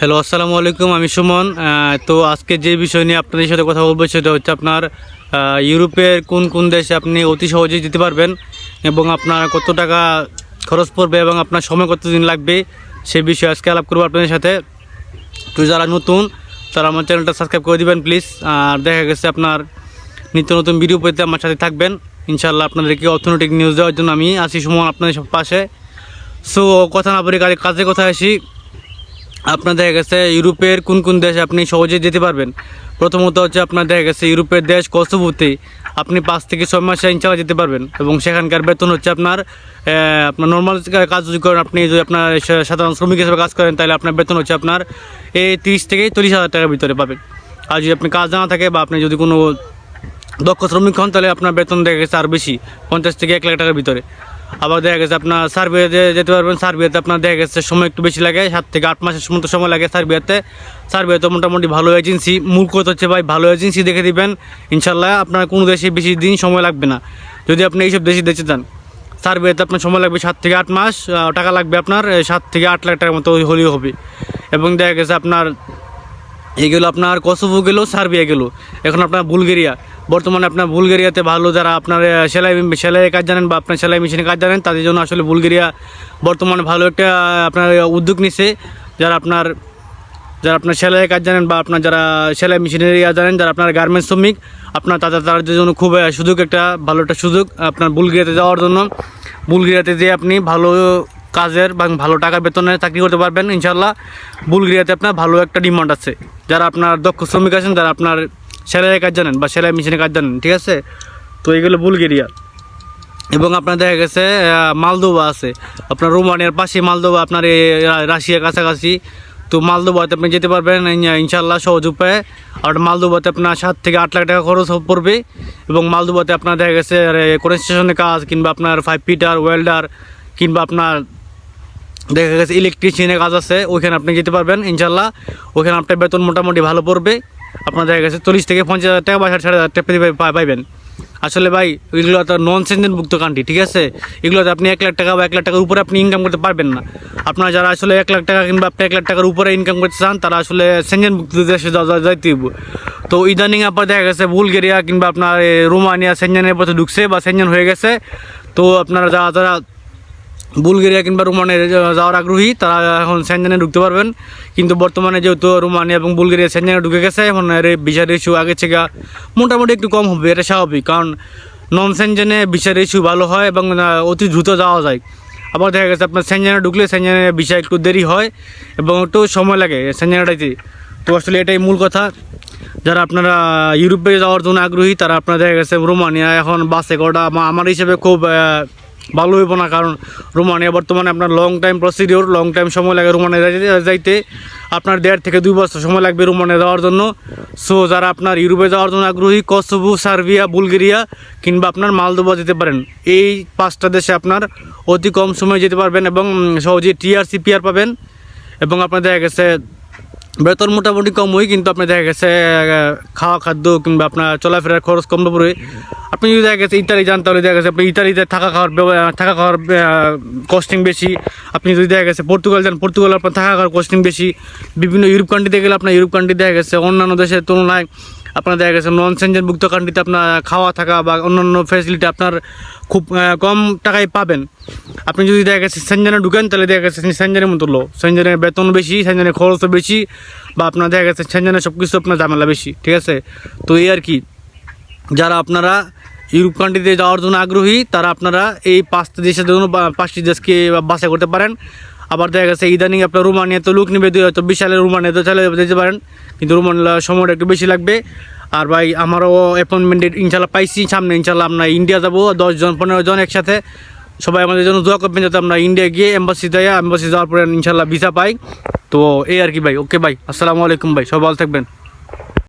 Hello, আসসালামু আলাইকুম, আমি সুমন। তো আজকে যে বিষয় নিয়ে আপনাদের সাথে কথা বলব সেটা হচ্ছে আপনার ইউরোপের কোন কোন দেশে আপনি অতি সহজেই যেতে পারবেন এবং আপনার কত টাকা খরচ পড়বে এবং আপনার সময় কত দিন লাগবে সে বিষয়ে আজকে আলাপ করব আপনাদের সাথে। তো যারা নতুন, তারা আমার চ্যানেলটা সাবস্ক্রাইব করে দেবেন, প্লিজ। আর দেখা গেছে আপনার নিত্য নতুন ভিডিও পেতে আমার সাথে থাকবেন। ইনশাল্লাহ আপনাদেরকে অর্থনৈতিক নিউজ দেওয়ার জন্য আমি আছি সুমন আপনাদের সব পাশে। সো কথা না বলে কাজে কথা আসি। আপনার দেখা গেছে ইউরোপের কোন কোন দেশে আপনি সহজে যেতে পারবেন? প্রথমত হচ্ছে আপনার দেখা গেছে ইউরোপের দেশ কসোভোতে আপনি পাঁচ থেকে ছয় মাসে ইনশাল্লাহ যেতে পারবেন এবং সেখানকার বেতন হচ্ছে আপনার আপনার নর্মাল কাজ যদি করেন, আপনি যদি আপনার সাধারণ শ্রমিক হিসেবে কাজ করেন, তাহলে আপনার বেতন হচ্ছে আপনার এই তিরিশ থেকে চল্লিশ হাজার টাকার ভিতরে পাবেন। আর যদি আপনি কাজ জানা থাকে বা আপনি যদি কোনো দক্ষ শ্রমিক হন, তাহলে আপনার বেতন দেখা গেছে আর বেশি, পঞ্চাশ থেকে এক লাখ টাকার ভিতরে। আবার দেখা গেছে আপনার সার্বিয়াতে যেতে পারবেন সার্বিয়াতে আপনার দেখা গেছে সময় একটু বেশি লাগে, সাত থেকে আট মাসের মতো সময় লাগে সার্বিয়াতে সার্বিয়াতে মোটামুটি ভালো এজেন্সি মূল কথা হচ্ছে ভাই ভালো এজেন্সি দেখে দিবেন। ইনশাল্লাহ আপনার কোনো দেশে বেশি দিন সময় লাগবে না। যদি আপনি এইসব দেশে দেখতে চান সার্বিয়াতে আপনার সময় লাগবে সাত থেকে আট মাস টাকা লাগবে আপনার সাত থেকে আট লাখ টাকার মতো হলেও হবে। এবং দেখা গেছে আপনার, এগুলো আপনার কসোভো গেলো সার্বিয়া গেলো। এখন আপনার বুলগেরিয়া বর্তমানে আপনার বুলগেরিয়াতে ভালো যারা আপনার সেলাই সেলাইয়ের কাজ জানেন বা আপনার সেলাই মেশিনের কাজ জানেন, তাদের জন্য আসলে বুলগেরিয়া বর্তমানে ভালো একটা আপনার উদ্যোগ নিছে। যারা আপনার যারা আপনার সেলাইয়ের কাজ জানেন বা আপনার যারা সেলাই মেশিনের ইয়া জানেন, যারা আপনার গার্মেন্টস শ্রমিক, আপনার তাদের তাদের জন্য খুব সুযোগ একটা, ভালো একটা সুযোগ, আপনার বুলগেরিয়াতে যাওয়ার জন্য। বুলগেরিয়াতে যেয়ে আপনি ভালো কাজের বা ভালো টাকা বেতনে চাকরি করতে পারবেন ইনশাল্লাহ বুলগেরিয়াতে আপনার ভালো একটা ডিমান্ড আছে। যারা আপনার দক্ষ শ্রমিক আছেন, যারা আপনার সেলাইয়ের কাজ জানেন বা সেলাই মেশিনের কাজ জানেন, ঠিক আছে? তো এইগুলো বুলগেরিয়া। এবং আপনার দেখা গেছে মালদোবা আছে। আপনার রোমানিয়ার পাশে মালদোবা, আপনার রাশিয়ার কাছাকাছি। তো মালদোবাতে আপনি যেতে পারবেন ইনশাল্লাহ সহজ উপায়ে। আর মালদোবাতে আপনার সাত থেকে আট লাখ টাকা খরচ পড়বে। এবং মালদোবাতে আপনার দেখা গেছে কনস্ট্রাকশনের কাজ, কিংবা আপনার ফাইভ ফিটার ওয়েল্ডার কিংবা আপনার দেখা গেছে ইলেকট্রিশিয়ানের কাজ আছে, ওইখানে আপনি যেতে পারবেন ইনশাল্লাহ ওইখানে আপনার বেতন মোটামুটি ভালো পড়বে। আপনার দেখা গেছে চল্লিশ থেকে পঞ্চাশ হাজার টাকা বা ষাট হাজার টাকা পাইবেন। আসলে ভাই, এগুলো তো নন সেঞ্জনভুক্ত কান্ট্রি ঠিক আছে? এগুলোতে আপনি এক লাখ টাকা বা এক লাখ টাকার উপরে আপনি ইনকাম করতে পারবেন না। আপনারা যারা আসলে এক লাখ টাকা কিংবা আপনি এক লাখ টাকার উপরে ইনকাম করতে চান, তারা আসলে সেঞ্জনভুক্ত দেশে যাইতে তো ইদানিং আপনার দেখা গেছে বুলগেরিয়া কিংবা আপনার রোমানিয়া সেঞ্জনের পথে ঢুকছে বা সেঞ্জন হয়ে গেছে। তো আপনারা যারা যারা বুলগেরিয়া কিংবা রোমানিয়া যাওয়ার আগ্রহী, তারা এখন সেনজেনে ঢুকতে পারবেন। কিন্তু বর্তমানে যেহেতু রোমানিয়া এবং বুলগেরিয়া সেনজেনে ঢুকে গেছে, এখন এর ভিসার ইস্যু আগে থেকে মোটামুটি একটু কম হবে, এটা স্বাভাবিক। কারণ নন সেনজেনে ভিসার ইস্যু ভালো হয় এবং অতি দ্রুত যাওয়া যায়। আবার দেখা গেছে আপনার সেনজেনে ঢুকলে সেনজেনে ভিসা একটু দেরি হয় এবং একটু সময় লাগে সেনজেনাটাইতে তো আসলে এটাই মূল কথা। যারা আপনারা ইউরোপে যাওয়ার জন্য আগ্রহী, তারা আপনারা দেখা গেছে রোমানিয়া, এখন বাসে কটা আমার হিসেবে খুব ভালো হইব না, কারণ রোমানিয়া বর্তমানে আপনার long time procedure long time সময় লাগে রোমানিয়া যাইতে- আপনার দেড় থেকে দুই বছর সময় লাগবে রোমানিয়া যাওয়ার জন্য। সো যারা আপনার ইউরোপে যাওয়ার জন্য আগ্রহী, কসোভো, সার্বিয়া, বুলগেরিয়া কিংবা আপনার মালদোবা যেতে পারেন। এই পাঁচটা দেশে আপনার অতি কম সময়ে যেতে পারবেন এবং সহজে টিআরসি পিআর পাবেন এবং আপনার দেখা গেছে বেতন মোটামুটি কম হয় কিন্তু আপনি দেখা গেছে খাওয়া, খাদ্য কিংবা আপনার চলাফেরার খরচ কম পড়ে। আপনি যদি দেখা গেছে ইতালি যান, তাহলে দেখা গেছে আপনি ইতালিতে থাকা খাওয়ার থাকা খাওয়ার কস্টিং বেশি। আপনি যদি দেখা গেছে পর্তুগাল যান, পর্তুগাল আপনার থাকা খাওয়ার কস্টিং বেশি। বিভিন্ন ইউরোপ কান্ট্রিতে গেলে আপনার ইউরোপ কান্ট্রি দেখা গেছে অন্যান্য দেশের তুলনায় আপনার দেখা গেছে নন সেঞ্জনভুক্ত কান্ট্রিতে আপনার খাওয়া থাকা বা অন্যান্য ফ্যাসিলিটি আপনার খুব কম টাকায় পাবেন। আপনি যদি দেখা গেছে সেঞ্জনে ঢুকেন, তাহলে দেখা গেছে সেঞ্জনের মতো লো সেঞ্জনের বেতন বেশি সেঞ্জনের খরচও বেশি বা আপনার দেখা গেছে সেঞ্জনের সব কিছু আপনার ঝামেলা বেশি, ঠিক আছে? তো এই আর কি। যারা আপনারা ইউরোপ কান্ট্রিতে যাওয়ার জন্য আগ্রহী, তারা আপনারা এই পাঁচটি দেশের জন্য পাঁচটি দেশকে বাছাই করতে পারেন। আবার দেখা গেছে ইদানিং আপনার রোমানিয়াতে লুক নিবে, দুই হয়তো বিশালের রোমানিয়াতে চলে যেতে পারেন, কিন্তু রোমানিয়া সময়টা একটু বেশি লাগবে। আর ভাই, আমারও অ্যাপয়েন্টমেন্ট ইনশাল্লাহ পাইছি সামনে ইনশাল্লাহ আমরা ইন্ডিয়া যাব, দশজন, পনেরো জন একসাথে। সবাই আমাদের জন্য দোয়া করবেন যাতে আমরা ইন্ডিয়া গিয়ে এম্বাসি যাই এম্বাসি যাওয়ার পরে ইনশাল্লাহ ভিসা পাই। তো এই আর কি ভাই ওকে ভাই, আসসালামু আলাইকুম ভাই সব ভালো থাকবেন।